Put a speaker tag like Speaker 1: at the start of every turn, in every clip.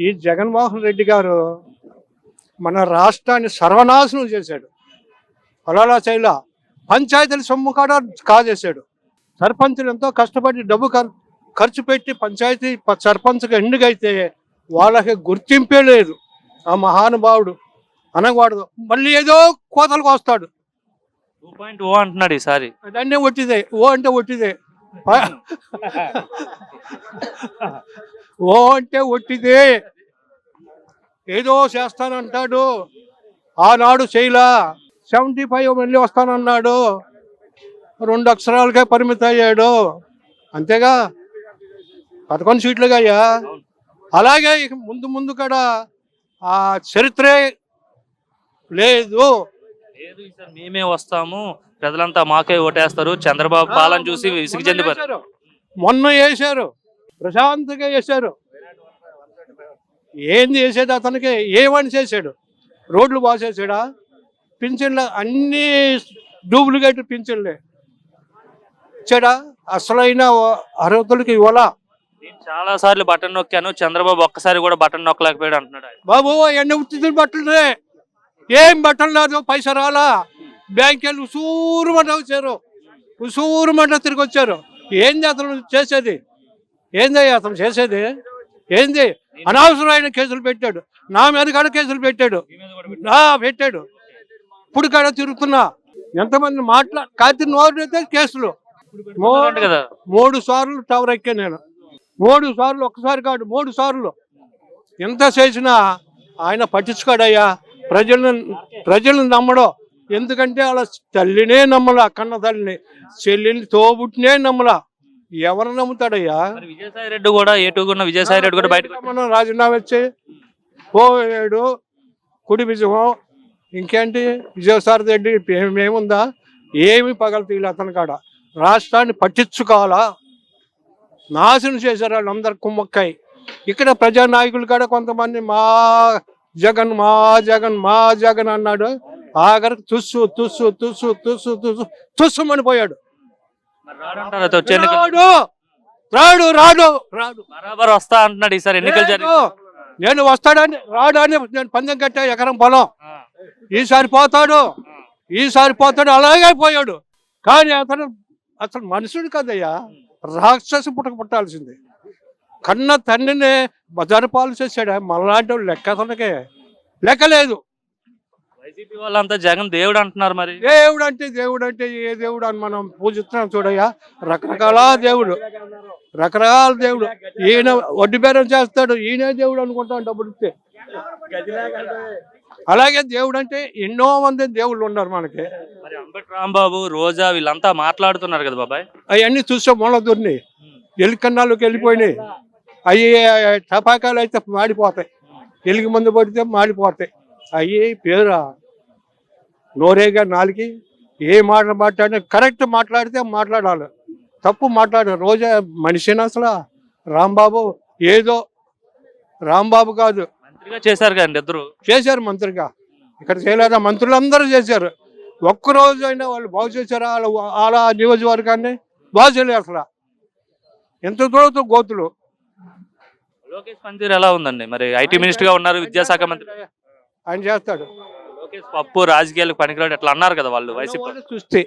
Speaker 1: ఈ జగన్మోహన్ రెడ్డి గారు మన రాష్ట్రాన్ని సర్వనాశనం చేశాడు. పొలాల శైల పంచాయతీల సొమ్ము కూడా కాజేశాడు. సర్పంచులు ఎంతో కష్టపడి డబ్బు ఖర్- ఖర్చు పెట్టి పంచాయతీ సర్పంచ్గా ఎన్నికైతే వాళ్ళకి గుర్తింపే లేదు. ఆ మహానుభావుడు అనకూడదు. మళ్ళీ ఏదో కోతలకు వస్తాడు.
Speaker 2: టూ పాయింట్ ఓ అంటున్నాడు ఈసారి.
Speaker 1: అదన్నీ ఒట్టిదే. ఓ అంటే ఒట్టిదే. ఓ అంటే ఒట్టిదే. ఏదో చేస్తానంటాడు. ఆనాడు చేయలా. సెవెంటీ ఫైవ్ మళ్ళీ వస్తానన్నాడు. రెండు అక్షరాలకే పరిమితం అయ్యాడు. అంతేగా? పదకొండు సీట్లుగా అయ్యా? అలాగే ముందు ముందు కూడా ఆ చరిత్రే లేదు.
Speaker 2: మేమే వస్తాము. ప్రజలంతా మాకే ఓటేస్తారు. చంద్రబాబు పాలన చూసి విసిగి చెంది
Speaker 1: మొన్న వేశారు. ప్రశాంతంగా వేశారు ఏంది వేసేది అతనికి? ఏమని చేశాడు? రోడ్లు బాసేసాడా పింఛన్లు అన్ని డూప్లికేట్ పింఛన్లే. ఇచ్చాడా అసలైన అర్హతలకి ఇవ్వాలా?
Speaker 2: చాలా సార్లు బటన్ నొక్కాను. చంద్రబాబు ఒక్కసారి కూడా బటన్ నొక్కలేకపోయాడు అంటున్నాడు.
Speaker 1: బాబు ఎన్ని ఉత్తితులు బట్టలే ఏం బట్టలు లేదు పైసా రాలా? బ్యాంక్ వెళ్ళి ఉసూరు మంట వచ్చారు. ఉసూరు మంట తిరిగి వచ్చారు. ఏంది అతను చేసేది? ఏంది అతను చేసేది? ఏంది? అనవసరమైన కేసులు పెట్టాడు. నా మీద కాడ కేసులు పెట్టాడు. పెట్టాడు. ఇప్పుడు కాడ తిరుగుతున్నా. ఎంతమంది మాట్లా కాతి నోరునైతే అయితే కేసులు మూడు సార్లు టవర్ ఎక్కా నేను. మూడు సార్లు ఒక్కసారి కాదు మూడు సార్లు. ఎంత చేసినా ఆయన పట్టించుకోడయ్యా. ప్రజలను ప్రజలను నమ్మడం. ఎందుకంటే వాళ్ళ తల్లినే నమ్మలా కన్న తల్లిని. చెల్లిని తోబుట్టినే నమ్మలా. ఎవరు నమ్ముతాడయ్యా?
Speaker 2: విజయసాయి రెడ్డి కూడా ఏటుకున్న విజయసాయి రెడ్డి కూడా బయటకు
Speaker 1: మనం రాజీనామా వచ్చి పోయాడు కుడి విజయం ఇంకేంటి? విజయసాయి రెడ్డి ఏముందా? ఏమి పగల తీయలే అతని కాడ. రాష్ట్రాన్ని పట్టించుకోవాలా? నాశనం చేశారు వాళ్ళందరు కుమ్మక్కాయి ఇక్కడ ప్రజానాయకులు కూడా కొంతమంది మా జగన్ మా జగన్ మా జగన్ అన్నాడు. ఆఖరికి తుస్సు తుస్సు తుస్సు తుస్సు తుస్సు తుస్సుమని పోయాడు
Speaker 2: వచ్చే
Speaker 1: రాడు! రాడు రాడు రాడు.
Speaker 2: బరాబర్ వస్తా అంటున్నాడు ఈసారి ఎన్నికలు జరిగి.
Speaker 1: నేను వస్తాడని రాడని నేను పందెం కట్టా ఎకరం పొలం. ఈసారి పోతాడు. ఈసారి పోతాడు అలాగే పోయాడు. కానీ అతను అసలు మనుషుడు కదయ్యా. రాక్షస పుట్టక పుట్టాల్సింది. కన్న తండ్రిని బజారు పాలు చేశాడు. మళ్ళాంటి వాళ్ళు లెక్క అతనికే. లెక్క లేదు
Speaker 2: వైసీపీ వాళ్ళంతా జగన్ దేవుడు అంటున్నారు మరి.
Speaker 1: దేవుడు అంటే దేవుడు అంటే ఏ దేవుడు అని మనం పూజిస్తున్నాం చూడయ్యా? రకరకాల దేవుడు. రకరకాల దేవుడు. ఈయన వడ్డీ బేరం చేస్తాడు. ఈయనే దేవుడు అనుకుంటాం డబ్బులు ఇస్తే. అలాగే దేవుడు అంటే ఎన్నో మంది దేవుళ్ళు ఉన్నారు మనకి.
Speaker 2: మరి అంబటి రాంబాబు రోజా వీళ్ళంతా మాట్లాడుతున్నారు కదా బాబాయ్?
Speaker 1: అవన్నీ చూస్తే మొల దున్ని ఎలుకన్నాళ్ళకి వెళ్ళిపోయినాయి. అవి టపాకాలు అయితే మాడిపోతాయి. ఎలుగు మందు పడితే మాడిపోతాయి. అవి పేరా? నోరేగా నాలుగి ఏ మాట మాట్లాడినా కరెక్ట్ మాట్లాడితే మాట్లాడాలి. తప్పు మాట్లాడ రోజా మనిషిని అసలు రాంబాబు ఏదో రాంబాబు కాదు.
Speaker 2: మంత్రిగా చేశారు కదండి ఇద్దరు.
Speaker 1: చేశారు మంత్రిగా. ఇక్కడ చేయలేదా? మంత్రులందరూ చేశారు. ఒక్కరోజు అయినా వాళ్ళు బాగు చేశారా? వాళ్ళ వాళ్ళ నియోజకవర్గాన్ని బాగు చేయలేదు అసలు. ఎంత దూరంతో గోతులు.
Speaker 2: లోకేష్ పనితీరు ఎలా ఉందండి? మరి ఐటీ మినిస్టర్గా ఉన్నారు విద్యాశాఖ మంత్రి.
Speaker 1: ఆయన చేస్తాడు.
Speaker 2: లోకేష్ పప్పు రాజకీయాలకు పనికిరాడు అట్లా అన్నారు కదా వాళ్ళు వైసీపీ.
Speaker 1: చూస్తే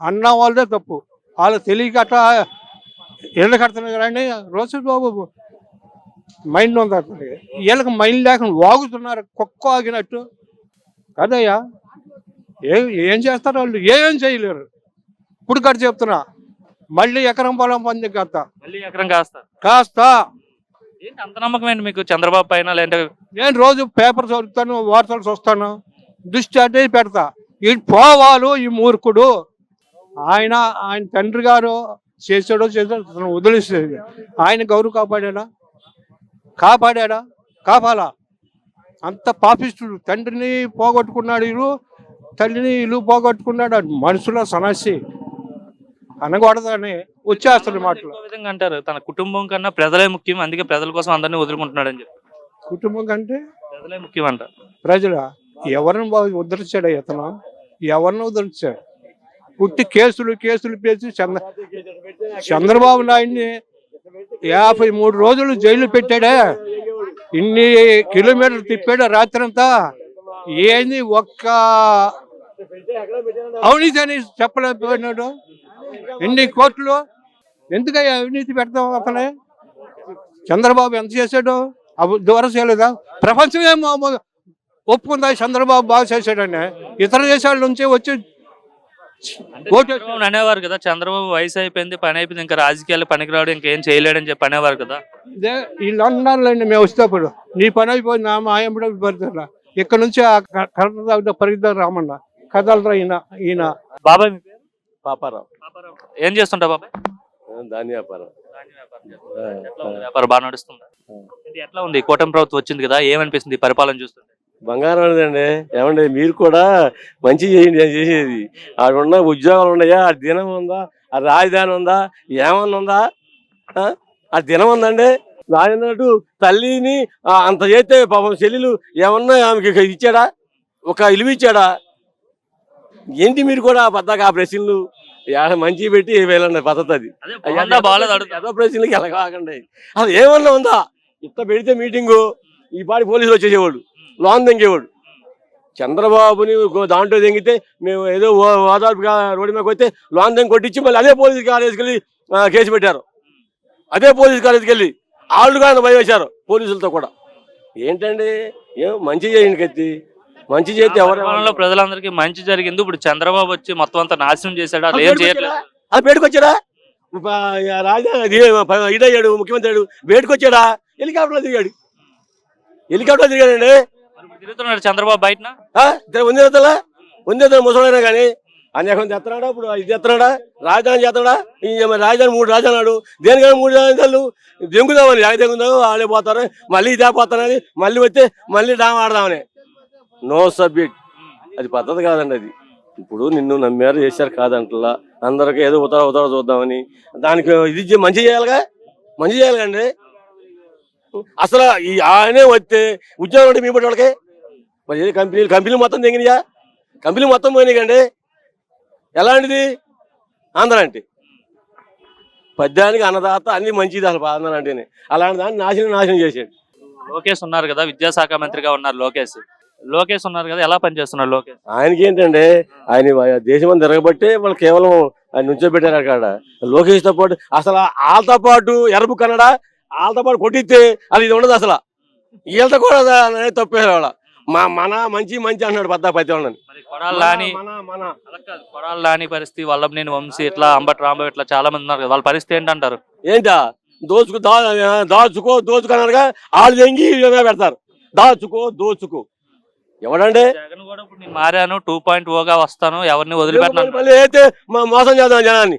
Speaker 1: అన్న వాళ్ళదే తప్పు. వాళ్ళు తెలియక అట్లా ఇళ్ళ కడుతున్నారు కానీ రోజు బాబు మైండ్ ఉంది అతనికి? వీళ్ళకి మైండ్ లేకుండా వాగుతున్నారు కుక్క ఆగినట్టు. కదయ్యా ఏ ఏం చేస్తారు వాళ్ళు? ఏం చేయలేరు. ఇప్పుడు కట్ట చెప్తున్నా మళ్ళీ ఎకరం పొలం పంది కత్త
Speaker 2: మళ్ళీ ఎకరం కాస్తారు
Speaker 1: కాస్త.
Speaker 2: ఏంటి అంత నమ్మకం ఏంటి మీకు చంద్రబాబు పైన లేదంటే
Speaker 1: నేను రోజు పేపర్ చదువుతాను వార్తలు చూస్తాను. దృష్టి అంటే పెడతా. ఈ పోవాలు ఈ మూర్ఖుడు. ఆయన ఆయన తండ్రి గారు చేసాడో చేసాడో అతను వదిలేసేది. ఆయన గౌరవ కాపాడాడా? కాపాడాడా? కాపాలా? అంత పాపిస్తుడు తండ్రిని పోగొట్టుకున్నాడు ఇల్లు తల్లిని ఇల్లు పోగొట్టుకున్నాడు. మనుషుల సమస్య అనకూడదని వచ్చేస్తాడు మాటలు.
Speaker 2: విధంగా అంటారు. తన కుటుంబం కన్నా ప్రజలే ముఖ్యం. అందుకే ప్రజల కోసం అందరినీ వదులుకుంటున్నాడు అని చెప్పి.
Speaker 1: కుటుంబం కంటే
Speaker 2: ప్రజలే ముఖ్యం అంట.
Speaker 1: ప్రజల? ఎవరిని బాగా ఉద్ధరించాడు ఇతను ఎవరిని ఉద్ధరించాడు? పుట్టి కేసులు కేసులు పేసి చంద్ర చంద్రబాబు నాయుడిని యాభై మూడు రోజులు జైలు పెట్టాడే? ఇన్ని కిలోమీటర్లు తిప్పాడు రాత్రి అంతా ఏంది ఒక్క అవినీతి అని చెప్పలేకపోయినాడు? ఎన్ని కోట్లు? ఎందుకయ్యా అవినీతి పెడతాం అతనే? చంద్రబాబు ఎంత చేశాడు? అభివృద్ధి దూరం చేయలేదా? ప్రపంచమే ఒప్పుకుందా? చంద్రబాబు బాగా చేశాడని. ఇతర దేశాల నుంచి వచ్చి
Speaker 2: అనేవారు కదా చంద్రబాబు వయసు అయిపోయింది పని అయిపోయింది ఇంకా రాజకీయాలు పనికిరాడు ఇంకేం చేయలేడని చెప్పి అనేవారు కదా.
Speaker 1: ఇదే వీళ్ళు అన్నారులేండి మేము వస్తేప్పుడు నీ పని అయిపోయింది నా మా పడుతున్నా. ఇక్కడ నుంచి ఆ క- కరెంట్ దాకా పరిగెత్తారు రామన్న కదలరా ఈయన ఈయన.
Speaker 2: బాబాయ్
Speaker 3: పాపారావు.
Speaker 2: ఏం చేస్తుంటా బాబాయ్?
Speaker 3: ధాన్య వ్యాపారం.
Speaker 2: ఎట్లా ఉంది? వ్యాపారం బాగా నడుస్తుందా? ఇది ఎట్లా ఉంది? కూటమి ప్రభుత్వం వచ్చింది కదా ఏమనిపిస్తుంది పరిపాలన చూస్తుంటే?
Speaker 3: బంగారం అనేదండి ఏమండి మీరు కూడా మంచి చేయండి అది చేసేది. ఆడ ఉన్న ఉద్యోగాలు ఉన్నాయా? ఆ దినం ఉందా? ఆ రాజధాని ఉందా? ఏమన్నా ఉందా? ఆ? దినం ఉందండి. రాజన్నట్టు తల్లిని అంత చేస్తే పాపం చెల్లెలు ఏమన్నా ఆమెకి ఇచ్చాడా? ఒక ఇలువ ఇచ్చాడా? ఏంటి మీరు కూడా పద్దాక ఆ ప్రశ్నలు? మంచి పెట్టి వెళ్ళండి పద్ధతి అది. ప్రశ్నలకి ఎలాగండి అది ఏమన్నా ఉందా? ఇంత పెడితే మీటింగు ఈ పాటి పోలీసులు వచ్చేసేవాడు లోన్ తెంగేవాడు చంద్రబాబుని దాంట్లో తెంగితే మేము ఏదో ఓదార్పుగా రోడ్డు మీద వస్తే లోన్ తెంగి కొట్టించి మళ్ళీ అదే పోలీస్ కాలేజీకి వెళ్ళి కేసు పెట్టారు. అదే పోలీస్ కాలేజీకి వెళ్ళి వాళ్ళు కూడా భయం వేశారు పోలీసులతో కూడా. ఏంటండి? ఏం మంచి చేయండి కత్తి. మంచి చేస్తే ఎవరు?
Speaker 2: ప్రజలందరికీ మంచి జరిగింది. ఇప్పుడు చంద్రబాబు వచ్చి మొత్తం అంతా నాశనం చేశాడు? అది ఏం చేయట్లేదు.
Speaker 3: అది బయటకొచ్చాడా రాజా ఇదయ్యాడు ముఖ్యమంత్రి అయ్యాడు. బయటకొచ్చాడా హెలికాప్టర్లో దిగాడు. హెలికాప్టర్లో
Speaker 2: ఇప్పుడు తిరుగుతున్నాడు చంద్రబాబు బయటన?
Speaker 3: ఆ? ఉంది ఉంది ముసలైనా కానీ అనేకం తెస్తున్నాడా ఇప్పుడు ఇది తెస్తున్నాడా రాజధాని చేస్తాడా రాజధాని మూడు రాజధానాడు దేనికైనా మూడు రాజధానులు. దెంగుదామని యాగ దెంగుదాం వాళ్ళే పోతారు. మళ్ళీ ఇదే పోతానని మళ్ళీ వస్తే మళ్ళీ డామ్ ఆడదామని. No subject. అది పద్ధతి కాదండి అది. ఇప్పుడు నిన్ను నమ్మారు చేశారు కాదంటలా. అందరికి ఏదో ఉతర ఉతర చూద్దామని. దానికి ఇది మంచి చేయాలిగా? మంచి చేయాలిగండి అసలు ఆయనే వస్తే ఉద్యోగం అంటే మీ పట్టి వాళ్ళకి? మరి ఏది కంపెనీలు కంపెనీలు మొత్తం తెగినాయా? కంపెనీలు మొత్తం పోయినాయి కండి. ఎలాంటిది? ఆంధ్ర అంటే. పద్యానికి అన్నదాత అన్ని మంచిది అసలు ఆంధ్ర అంటేనే. అలాంటి దాన్ని నాశనం నాశనం చేసాడు
Speaker 2: లోకేష్ ఉన్నారు కదా విద్యాశాఖ మంత్రిగా ఉన్నారు లోకేష్. లోకేష్ ఉన్నారు కదా ఎలా పనిచేస్తున్నారు లోకేష్?
Speaker 3: ఆయనకి ఏంటంటే ఆయన దేశం తిరగబట్టే వాళ్ళు కేవలం ఆయన నుంచోబెట్టారు అక్కడ. లోకేష్తో పాటు అసలు వాళ్ళతో పాటు ఎరపు కన్నడ వాళ్ళతో పాటు కొట్టిస్తే అది ఇది ఉండదు అసలు. వీళ్ళతో కూడా తప్పేసారు వాళ్ళ. మా మన మంచి మంచి అన్నాడు పెద్ద ప్రతి వాళ్ళని
Speaker 2: మరి కొడాలి నాని పరిస్థితి వల్లభనేని వంశీ ఇట్లా అంబటి రాంబాబు ఇట్లా చాలా మంది ఉన్నారు కదా వాళ్ళ పరిస్థితి ఏంటంటారు?
Speaker 3: ఏంటా? దోచుకు దా దాచుకో దోచుకున్నారుగా వాళ్ళు తెంగి పెడతారు. దాచుకో దోచుకో. ఎవడండి?
Speaker 2: జగన్ కూడా ఇప్పుడు నేను మారాను టూ పాయింట్ ఓగా వస్తాను ఎవరిని వదిలిపెట్టినాను
Speaker 3: మళ్ళీ అయితే మోసం చేద్దాం జనాన్ని.